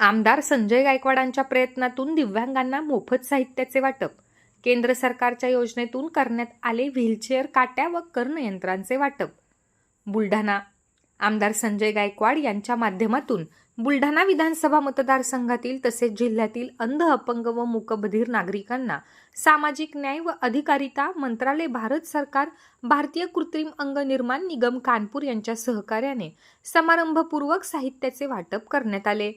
आमदार संजय गायकवाडांच्या प्रयत्नातून दिव्यांगांना मोफत साहित्याचे वाटप. केंद्र सरकारच्या योजनेतून करण्यात आले व्हीलचेअर काट्या व कर्णयंत्रांचे वाटप. बुलढाणा आमदार संजय गायकवाड यांच्या माध्यमातून बुलढाणा विधानसभा मतदारसंघातील तसेच जिल्ह्यातील अंध अपंग व मूकबधीर नागरिकांना सामाजिक न्याय व अधिकारिता मंत्रालय भारत सरकार भारतीय कृत्रिम अंग निर्माण निगम कानपूर यांच्या सहकार्याने समारंभपूर्वक साहित्याचे वाटप करण्यात आले.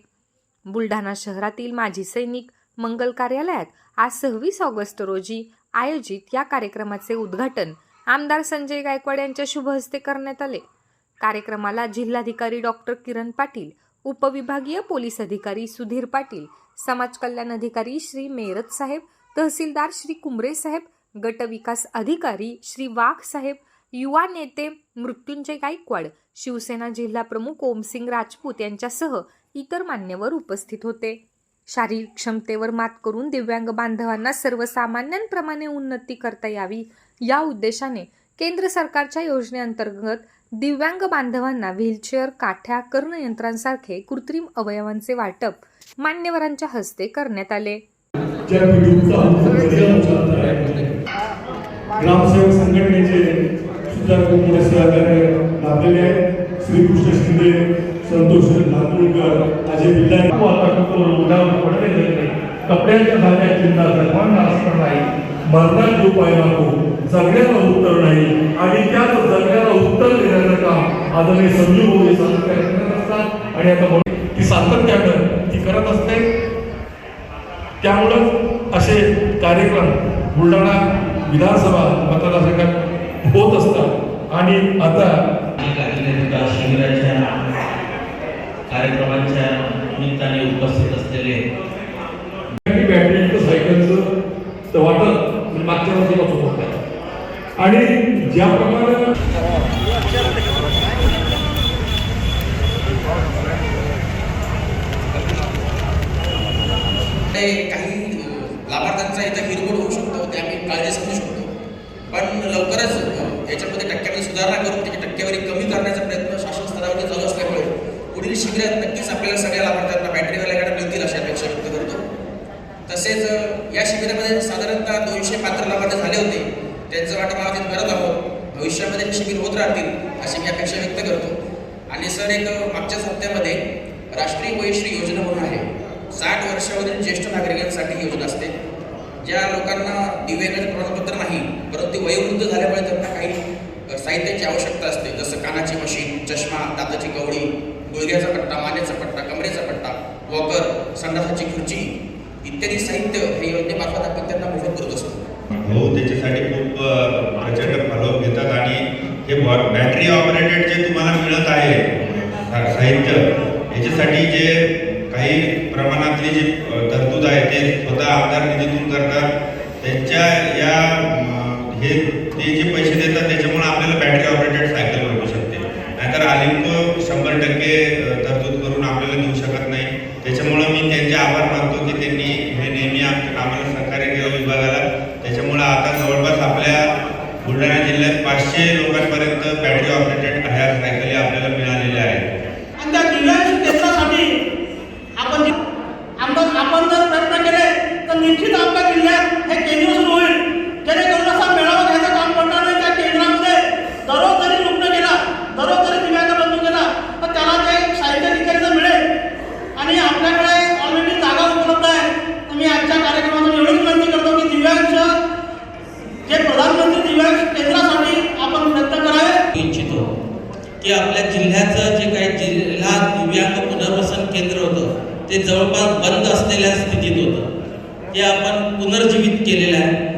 बुलढाणा शहरातील माजी सैनिक मंगल कार्यालयात आज सव्वीस ऑगस्ट रोजी आयोजित या कार्यक्रमाचे उद्घाटन आमदार संजय गायकवाड यांच्या शुभ हस्ते करण्यात आले. कार्यक्रमाला जिल्हाधिकारी डॉक्टर किरण पाटील उपविभागीय पोलीस अधिकारी सुधीर पाटील समाज कल्याण अधिकारी श्री मेरत साहेब तहसीलदार श्री कुंबरे साहेब गट विकास अधिकारी श्री वाघ साहेब युवा नेते मृत्युंजय गायकवाड शिवसेना जिल्हा प्रमुख ओमसिंग राजपूत यांच्यासह इतर मान्यवर उपस्थित होते. शारीरिक क्षमतेवर मात करून दिव्यांग बांधवांना सर्वसामान्यांप्रमाणे उन्नती करता यावी या उद्देशाने केंद्र सरकारच्या योजनेअंतर्गत दिव्यांग बांधवांना व्हीलचेअर काठ्या कर्णयंत्रांसारखे कृत्रिम अवयवांचे वाटप मान्यवरांच्या हस्ते करण्यात आले. ग्रामसेवक संघटनेचे सुद्धा खूप मोठे सहकार्य लाभलेले आहेत श्रीकृष्ण शिंदे संतोष लातूरकर अजय बिल्ला हो, उदाहरण पडले कपड्यांच्या धाग्या चिंता सर्वांना असणार नाही. मरणात जो पाय नको जगण्याला उत्तर नाही. आणि त्याच जगण्याला उत्तर देण्याचं काम आदरणीय संजू भाऊ हे सातत्याने करत असतात. आणि आता ती सातत्यानं ती करत असते. त्यामुळं असे कार्यक्रम बुलढाणा विधानसभा मतदारसंघात होत असतात. आणि आता कार्यक्रम शिबिराच्या कार्यक्रमाच्या निमित्ताने उपस्थित असलेले बॅटरी सायकलचं तर वाटत मागच्या वर्षीपासून होत आहे. आणि ज्याप्रमाणे ते काही सुधारणा करून त्याची टक्केवारी कमी करण्याचा प्रयत्न शासन स्तरावरती चालू असल्यामुळे पुढील शिबिरात नक्कीच आपल्याला सगळ्या लाभार्थ्यांना बॅटरीवाल्या गाड्या मिळतील अशी अपेक्षा व्यक्त करतो. तसेच या शिबिरामध्ये साधारणतः दोनशे पात्र लाभार्थी झाले होते. त्यांचं वाटप आम्ही करत आहोत. भविष्यामध्ये शिबिर होत राहतील अशी मी अपेक्षा व्यक्त करतो. आणि सर एक मागच्या मागच्याच हप्त्यामध्ये राष्ट्रीय वयश्री योजना म्हणून आहे. साठ वर्षावरील ज्येष्ठ नागरिकांसाठी ही योजना असते. ज्या लोकांना दिव्यांगाचे प्रमाणपत्र नाही परंतु वयोवृद्ध झाल्यामुळे त्यांना काही साहित्याची आवश्यकता असते. जसं कानाची मशीन चष्मा दाताची कवडी गुडघ्याचा पट्टा मानेचा पट्टा कमरेचा पट्टा वॉकर संडासाची खुर्ची इत्यादी साहित्य हे योजनेमार्फत आपण त्यांना मोफत करत असतो. हो त्याच्यासाठी खूप प्रचंड फॉलोअप घेतात आणि हे बॅटरी ऑपरेटेड जे तुम्हाला मिळत आहे साहित्य याच्यासाठी जे काही प्रमाणातली जी तरतूद आहे ते स्वतः आमदार निधीतून करतात. त्यांच्या या हे ते जे पैसे देतात त्याच्यामुळे आपल्याला बॅटरी ऑपरेटेड सायकल मिळू शकते. नाहीतर अलिंप शंभर टक्के तरतूद करून आपल्याला देऊ शकत नाही. त्याच्यामुळं मी त्यांचे आभार मानतो की त्यांनी हे नेहमी आमच्या कामाला सहकार्य केलं विभागाला. त्याच्यामुळं आता जवळपास आपल्या बुलढाणा जिल्ह्यात पाचशे लोकांपर्यंत बॅटरी ऑपरेटेड ह्या सायकली आपल्याला मिळाल्या आहेत आणि त्या दिव्यांग क्षेत्रासाठी आपण जे- आपण आपण जर प्रयत्न केले तर निश्चित आपल्या जिल्ह्यात हे केंद्र सुरू होईल जेणेकरून असा मेळावा घ्यायचं काम पडणार नाही त्या केंद्रामध्ये दररोज जरी रुग्ण गेला दररोज जरी दिव्यांग बंधू गेला तर त्याला ते साहित्य तिकडचं मिळेल आणि आपल्याकडे ऑलरेडी जागा उपलब्ध आहे तर मी आजच्या कार्यक्रमातून एवढीच विनंती करतो की दिव्यांगचं जे प्रधानमंत्री दिव्यांग केंद्रासाठी आपण प्रयत्न करावे इच्छितो की आपल्या जिल्ह्याचं जे काही जिल्हा दिव्यांग पुनर्वसन केंद्र होतं ते जवळपास बंद असलेल्या स्थितीत होतं. ते आपण पुनर्जीवित केलेलं आहे.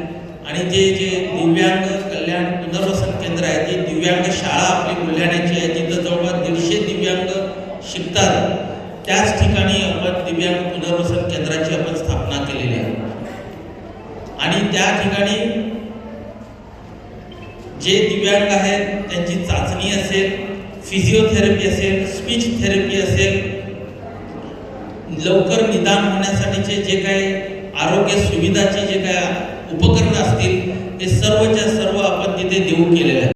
आणि जे जे दिव्यांग कल्याण पुनर्वसन केंद्र आहे ती दिव्यांग शाळा आपली बुलढाण्याची आहे जिथं जवळपास दीडशे दिव्यांग शिकतात. त्याच ठिकाणी आपण दिव्यांग पुनर्वसन केंद्राची आपण स्थापना केलेली आहे. आणि त्या ठिकाणी जे दिव्यांग आहेत त्यांची चाचणी असेल फिजिओथेरपी असेल स्पीच थेरपी असेल लवकर निदान होण्यासाठीचे जे काही आरोग्य सुविधाचे जे काही उपकरणं असतील ते सर्वच्या सर्व आपण तिथे देऊ केलेले आहे